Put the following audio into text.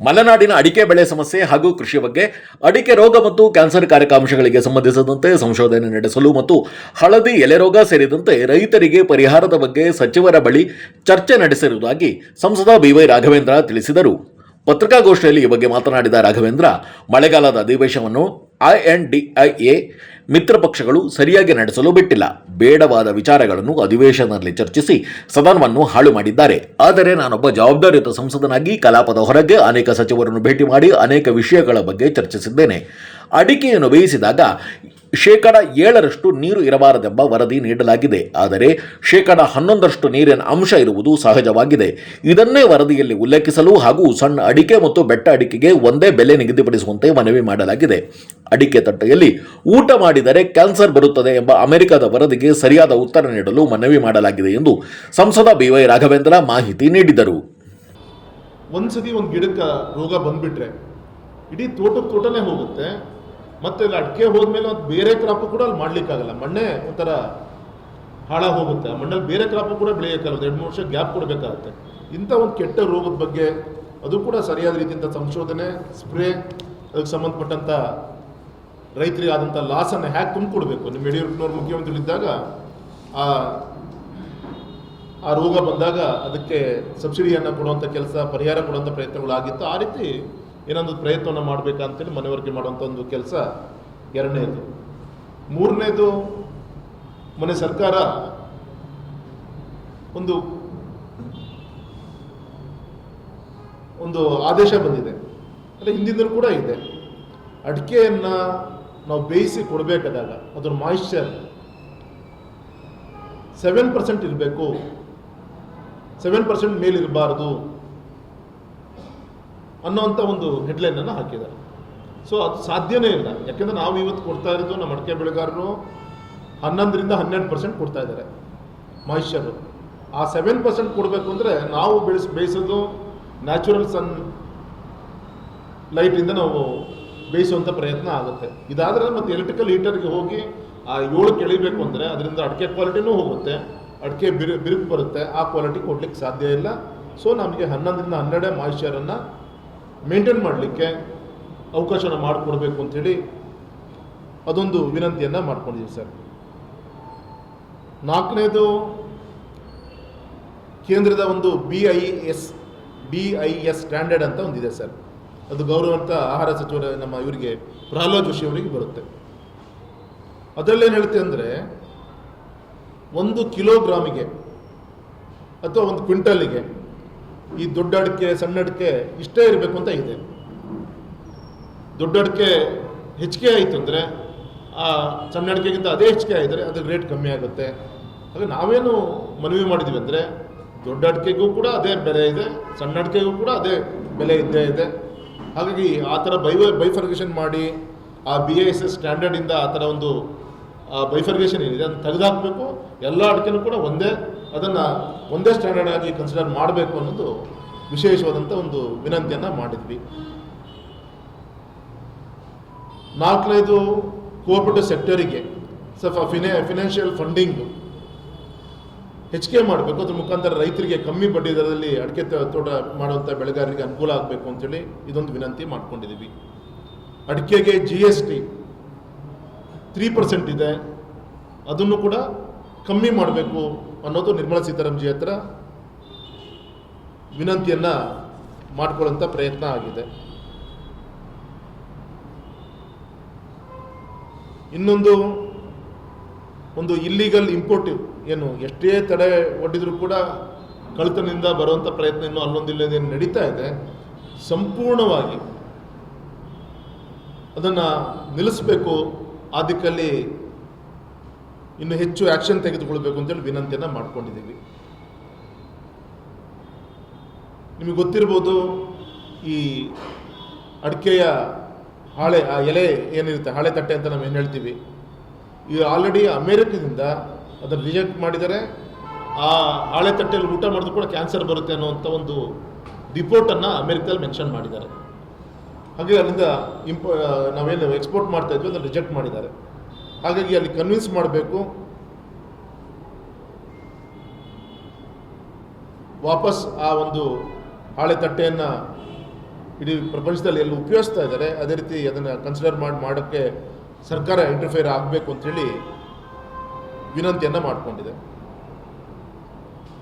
ಮಲೆನಾಡಿನ ಅಡಿಕೆ ಬೆಳೆ ಸಮಸ್ಯೆ ಹಾಗೂ ಕೃಷಿ ಬಗ್ಗೆ ಅಡಿಕೆ ರೋಗ ಮತ್ತು ಕ್ಯಾನ್ಸರ್ ಕಾರ್ಯಕಾಂಶಗಳಿಗೆ ಸಂಬಂಧಿಸಿದಂತೆ ಸಂಶೋಧನೆ ನಡೆಸಲು ಮತ್ತು ಹಳದಿ ಎಲೆ ರೋಗ ಸೇರಿದಂತೆ ರೈತರಿಗೆ ಪರಿಹಾರದ ಬಗ್ಗೆ ಸಚಿವರ ಬಳಿ ಚರ್ಚೆ ನಡೆಸಿರುವುದಾಗಿ ಸಂಸದ ಬಿವೈ ರಾಘವೇಂದ್ರ ತಿಳಿಸಿದರು. ಪತ್ರಿಕಾಗೋಷ್ಠಿಯಲ್ಲಿ ಈ ಬಗ್ಗೆ ಮಾತನಾಡಿದ ರಾಘವೇಂದ್ರ, ಮಳೆಗಾಲದ ಅಧಿವೇಶನವನ್ನು ಐಎನ್ಡಿಐಎ ಮಿತ್ರ ಪಕ್ಷಗಳು ಸರಿಯಾಗಿ ನಡೆಸಲು ಬಿಟ್ಟಿಲ್ಲ. ಬೇಡವಾದ ವಿಚಾರಗಳನ್ನು ಅಧಿವೇಶನದಲ್ಲಿ ಚರ್ಚಿಸಿ ಸದನವನ್ನು ಹಾಳು ಮಾಡಿದ್ದಾರೆ. ಆದರೆ ನಾನೊಬ್ಬ ಜವಾಬ್ದಾರಿಯುತ ಸಂಸದನಾಗಿ ಕಲಾಪದ ಹೊರಗೆ ಅನೇಕ ಸಚಿವರನ್ನು ಭೇಟಿ ಮಾಡಿ ಅನೇಕ ವಿಷಯಗಳ ಬಗ್ಗೆ ಚರ್ಚಿಸಿದ್ದೇನೆ. ಅಡಿಕೆಯನ್ನು ಬೇಯಿಸಿದಾಗ ಶೇಕಡ ಏಳರಷ್ಟು ನೀರು ಇರಬಾರದೆಂಬ ವರದಿ ನೀಡಲಾಗಿದೆ. ಆದರೆ ಶೇಕಡ ಹನ್ನೊಂದರಷ್ಟು ನೀರಿನ ಅಂಶ ಇರುವುದು ಸಹಜವಾಗಿದೆ. ಇದನ್ನೇ ವರದಿಯಲ್ಲಿ ಉಲ್ಲೇಖಿಸಲು ಹಾಗೂ ಸಣ್ಣ ಅಡಿಕೆ ಮತ್ತು ಬೆಟ್ಟ ಅಡಿಕೆಗೆ ಒಂದೇ ಬೆಲೆ ನಿಗದಿಪಡಿಸುವಂತೆ ಮನವಿ ಮಾಡಲಾಗಿದೆ. ಅಡಿಕೆ ತಟ್ಟೆಯಲ್ಲಿ ಊಟ ಮಾಡಿದರೆ ಕ್ಯಾನ್ಸರ್ ಬರುತ್ತದೆ ಎಂಬ ಅಮೆರಿಕದ ವರದಿಗೆ ಸರಿಯಾದ ಉತ್ತರ ನೀಡಲು ಮನವಿ ಮಾಡಲಾಗಿದೆ ಎಂದು ಸಂಸದ ಬಿವೈ ರಾಘವೇಂದ್ರ ಮಾಹಿತಿ ನೀಡಿದರು. ಒಂದ್ಸತಿ ಒಂದು ಗಿಡಕ್ಕೆ ರೋಗ ಬಂದ್ಬಿಟ್ರೆ, ಇಡೀ ತೋಟಕ್ಕೆ ತೋಟನೇ ಹೋಗುತ್ತೆ. ಮತ್ತೆ ಇಲ್ಲಿ ಅಡಿಕೆ ಹೋದ್ಮೇಲೆ ಅದು ಬೇರೆ ಕ್ರಾಪು ಕೂಡ ಅಲ್ಲಿ ಮಾಡ್ಲಿಕ್ಕಾಗಲ್ಲ. ಮಣ್ಣೆ ಒಂಥರ ಹಾಳ ಹೋಗುತ್ತೆ. ಆ ಮಣ್ಣಲ್ಲಿ ಬೇರೆ ಕ್ರಾಪು ಕೂಡ ಬೆಳೆಯೋಕ್ಕಲ್ಲ ಒಂದು ಎರಡು ಮೂರು ವರ್ಷ ಗ್ಯಾಪ್ ಕೊಡಬೇಕಾಗುತ್ತೆ. ಇಂಥ ಒಂದು ಕೆಟ್ಟ ರೋಗದ ಬಗ್ಗೆ ಅದು ಕೂಡ ಸರಿಯಾದ ರೀತಿಯಿಂದ ಸಂಶೋಧನೆ, ಸ್ಪ್ರೇ, ಅದಕ್ಕೆ ಸಂಬಂಧಪಟ್ಟಂಥ ರೈತರಿಗೆ ಆದಂಥ ಲಾಸನ್ನು ಹ್ಯಾಕ್ ತುಂಬಿಕೊಡ್ಬೇಕು. ನಿಮ್ಮ ಯಡಿಯೂರಪ್ಪನವ್ರು ಮುಖ್ಯಮಂತ್ರಿಗಳಿದ್ದಾಗ ಆ ಆ ರೋಗ ಬಂದಾಗ ಅದಕ್ಕೆ ಸಬ್ಸಿಡಿಯನ್ನು ಕೊಡುವಂಥ ಕೆಲಸ, ಪರಿಹಾರ ಕೊಡುವಂಥ ಪ್ರಯತ್ನಗಳಾಗಿತ್ತು ಆ ರೀತಿ ಏನೊಂದು ಪ್ರಯತ್ನವನ್ನು ಮಾಡಬೇಕಂತೇಳಿ ಮನವರಿಕೆ ಮಾಡುವಂಥ ಒಂದು ಕೆಲಸ ಎರಡನೇದು. ಮೂರನೇದು ಮನೆ ಸರ್ಕಾರ ಒಂದು ಒಂದು ಆದೇಶ ಬಂದಿದೆ. ಅಂದರೆ ಹಿಂದಿನೂ ಕೂಡ ಇದೆ. ಅಡಿಕೆಯನ್ನು ನಾವು ಬೇಯಿಸಿ ಕೊಡಬೇಕಾದಾಗ ಅದರ ಮಾಯಿಶ್ಚರ್ ಸೆವೆನ್ ಪರ್ಸೆಂಟ್ ಇರಬೇಕು. ಸೆವೆನ್ ಪರ್ಸೆಂಟ್ ಮೇಲಿರಬಾರ್ದು. ಅನ್ನೋಂಥ ಒಂದು ಹೆಡ್ಲೈನನ್ನು ಹಾಕಿದ್ದಾರೆ. ಸೊ ಅದು ಸಾಧ್ಯನೇ ಇಲ್ಲ. ಯಾಕೆಂದರೆ ನಾವು ಇವತ್ತು ಕೊಡ್ತಾ ಇರೋದು ನಮ್ಮ ಅಡಿಕೆ ಬೆಳೆಗಾರರು ಹನ್ನೊಂದರಿಂದ ಹನ್ನೆರಡು ಪರ್ಸೆಂಟ್ ಕೊಡ್ತಾ ಇದ್ದಾರೆ. ಮಾಯಿಶ್ಚರು ಆ ಸೆವೆನ್ ಪರ್ಸೆಂಟ್ ಕೊಡಬೇಕು ಅಂದರೆ ನಾವು ಬೆಳೆಸ್, ಬೇಯಿಸೋದು ನ್ಯಾಚುರಲ್ ಸನ್ ಲೈಟಿಂದ ನಾವು ಬೇಯಿಸುವಂಥ ಪ್ರಯತ್ನ ಆಗುತ್ತೆ. ಇದಾದರೆ ಮತ್ತು ಎಲೆಕ್ಟ್ರಿಕಲ್ ಹೀಟರ್ಗೆ ಹೋಗಿ ಆ ಏಳು ಕೆಳಿಬೇಕು ಅಂದರೆ ಅದರಿಂದ ಅಡಿಕೆ ಕ್ವಾಲಿಟಿನೂ ಹೋಗುತ್ತೆ, ಅಡಿಕೆ ಬಿರು, ಬಿರುಕು ಬರುತ್ತೆ, ಆ ಕ್ವಾಲಿಟಿ ಕೊಡ್ಲಿಕ್ಕೆ ಸಾಧ್ಯ ಇಲ್ಲ. ಸೊ ನಮಗೆ ಹನ್ನೊಂದರಿಂದ ಹನ್ನೆರಡೇ ಮಾಯಿಶ್ಚರನ್ನು ಮೇಂಟೈನ್ ಮಾಡಲಿಕ್ಕೆ ಅವಕಾಶನ ಮಾಡಿಕೊಡ್ಬೇಕು ಅಂಥೇಳಿ ಅದೊಂದು ವಿನಂತಿಯನ್ನು ಮಾಡ್ಕೊಂಡಿದ್ದೀವಿ ಸರ್. ನಾಲ್ಕನೇದು, ಕೇಂದ್ರದ ಒಂದು B I S B I S standard ಅಂತ ಒಂದಿದೆ ಸರ್. ಅದು ಗೌರವಂತ ಆಹಾರ ಸಚಿವರ ನಮ್ಮ ಇವರಿಗೆ, ಪ್ರಹ್ಲಾದ್ ಜೋಶಿ ಅವರಿಗೆ ಬರುತ್ತೆ. ಅದರಲ್ಲೇನು ಹೇಳುತ್ತೆ ಅಂದರೆ, ಒಂದು ಕಿಲೋಗ್ರಾಮಿಗೆ ಅಥವಾ ಒಂದು ಕ್ವಿಂಟಲಿಗೆ ಈ ದೊಡ್ಡ ಅಡಿಕೆ, ಸಣ್ಣ ಅಡಿಕೆ ಇಷ್ಟೇ ಇರಬೇಕು ಅಂತ ಇದೆ. ದೊಡ್ಡ ಅಡಿಕೆ ಹೆಚ್ಚಿಗೆ ಆಯಿತು ಅಂದರೆ, ಆ ಸಣ್ಣ ಅಡಿಕೆಗಿಂತ ಅದೇ ಹೆಚ್ಚಿಗೆ ಆಗಿದ್ರೆ ಅದ್ರ ರೇಟ್ ಕಮ್ಮಿ ಆಗುತ್ತೆ. ಹಾಗೆ ನಾವೇನು ಮನವಿ ಮಾಡಿದ್ವಿ ಅಂದರೆ, ದೊಡ್ಡ ಅಡಿಕೆಗೂ ಕೂಡ ಅದೇ ಬೆಲೆ ಇದೆ, ಸಣ್ಣ ಅಡಿಕೆಗೂ ಕೂಡ ಅದೇ ಬೆಲೆ ಇದ್ದೇ ಇದೆ. ಹಾಗಾಗಿ ಆ ಥರ ಬೈ ಬೈಫರ್ಗೇಷನ್ ಮಾಡಿ, ಆ ಬಿ ಎಸ್ ಎಸ್ ಸ್ಟ್ಯಾಂಡರ್ಡಿಂದ ಆ ಥರ ಒಂದು ಬೈಫರ್ಗೇಷನ್ ಏನಿದೆ ಅದನ್ನು ತೆಗೆದುಹಾಕಬೇಕು ಎಲ್ಲ ಅಡಿಕೆನೂ ಕೂಡ ಒಂದೇ ಅದನ್ನು ಒಂದೇ ಸ್ಟ್ಯಾಂಡರ್ಡ್ ಆಗಿ ಕನ್ಸಿಡರ್ ಮಾಡಬೇಕು ಅನ್ನೋದು ವಿಶೇಷವಾದಂಥ ಒಂದು ವಿನಂತಿಯನ್ನು ಮಾಡಿದ್ವಿ. ನಾಲ್ಕನೇದು ಕೋಆಪರೇಟಿವ್ ಸೆಕ್ಟರಿಗೆ ಸ್ವಲ್ಪ ಫಿನೆ ಫಿನಾನ್ಷಿಯಲ್ ಫಂಡಿಂಗು ಹೆಚ್ಚಿಗೆ ಮಾಡಬೇಕು. ಅದ್ರ ಮುಖಾಂತರ ರೈತರಿಗೆ ಕಮ್ಮಿ ಬಡ್ಡಿ ದರದಲ್ಲಿ ಅಡಿಕೆ ತೋಟ ಮಾಡುವಂಥ ಬೆಳೆಗಾರರಿಗೆ ಅನುಕೂಲ ಆಗಬೇಕು ಅಂತೇಳಿ ಇದೊಂದು ವಿನಂತಿ ಮಾಡ್ಕೊಂಡಿದ್ದೀವಿ ಅಡಿಕೆಗೆ G S T three percent ಇದೆ. ಅದನ್ನು ಕೂಡ ಕಮ್ಮಿ ಮಾಡಬೇಕು ಅನ್ನೋದು ನಿರ್ಮಲಾ ಸೀತಾರಾಮ್ಜಿ ಹತ್ರ ವಿನಂತಿಯನ್ನು ಮಾಡ್ಕೊಳ್ಳೋಂಥ ಪ್ರಯತ್ನ ಆಗಿದೆ. ಇನ್ನೊಂದು, ಒಂದು ಇಲ್ಲಿಗಲ್ ಇಂಪೋರ್ಟ್ ಏನು, ಎಷ್ಟೇ ತಡೆ ಒಡ್ಡಿದ್ರು ಕೂಡ ಕಳತನದಿಂದ ಬರುವಂಥ ಪ್ರಯತ್ನ ಇನ್ನೂ ಅಲ್ಲೊಂದಿಲ್ಲದೆ ನಡೀತಾ ಇದೆ. ಸಂಪೂರ್ಣವಾಗಿ ಅದನ್ನು ನಿಲ್ಲಿಸಬೇಕು. ಆ ದಿಕ್ಕಲ್ಲಿ ಇನ್ನು ಹೆಚ್ಚು ಆ್ಯಕ್ಷನ್ ತೆಗೆದುಕೊಳ್ಬೇಕು ಅಂತೇಳಿ ವಿನಂತಿಯನ್ನು ಮಾಡ್ಕೊಂಡಿದ್ದೀವಿ. ನಿಮಗೆ ಗೊತ್ತಿರ್ಬೋದು ಈ ಅಡಿಕೆಯ ಹಾಳೆ, ಆ ಎಲೆ ಏನಿರುತ್ತೆ, ಹಾಳೆ ತಟ್ಟೆ ಅಂತ ನಾವು ಏನು ಹೇಳ್ತೀವಿ? ಈ ಆಲ್ರೆಡಿ ಅಮೇರಿಕದಿಂದ ಅದನ್ನು ರಿಜೆಕ್ಟ್ ಮಾಡಿದರೆ ಆ ಹಾಳೆ ತಟ್ಟೆಯಲ್ಲಿ ಊಟ ಮಾಡಿದ್ರು ಕೂಡ ಕ್ಯಾನ್ಸರ್ ಬರುತ್ತೆ ಅನ್ನೋವಂಥ ಒಂದು ರಿಪೋರ್ಟನ್ನು ಅಮೇರಿಕದಲ್ಲಿ ಮೆನ್ಷನ್ ಮಾಡಿದ್ದಾರೆ. ಹಾಗೆ ಅಲ್ಲಿಂದ ಇಂಪ ನಾವೇನು ಎಕ್ಸ್ಪೋರ್ಟ್ ಮಾಡ್ತಾ ಇದ್ವಿ, ಅದನ್ನು ರಿಜೆಕ್ಟ್ ಮಾಡಿದ್ದಾರೆ. ಹಾಗಾಗಿ ಅಲ್ಲಿ ಕನ್ವಿನ್ಸ್ ಮಾಡಬೇಕು. ವಾಪಸ್ ಆ ಒಂದು ಹಾಳೆ ತಟ್ಟೆಯನ್ನು ಇಡೀ ಪ್ರಪಂಚದಲ್ಲಿ ಎಲ್ಲ ಉಪಯೋಗಿಸ್ತಾ ಇದ್ದಾರೆ, ಅದೇ ರೀತಿ ಅದನ್ನು ಕನ್ಸಿಡರ್ ಮಾಡಿ, ಮಾಡೋಕ್ಕೆ ಸರ್ಕಾರ ಇಂಟರ್ಫೇರ್ ಆಗಬೇಕು ಅಂತೇಳಿ ವಿನಂತಿಯನ್ನು ಮಾಡಿಕೊಂಡಿದೆ.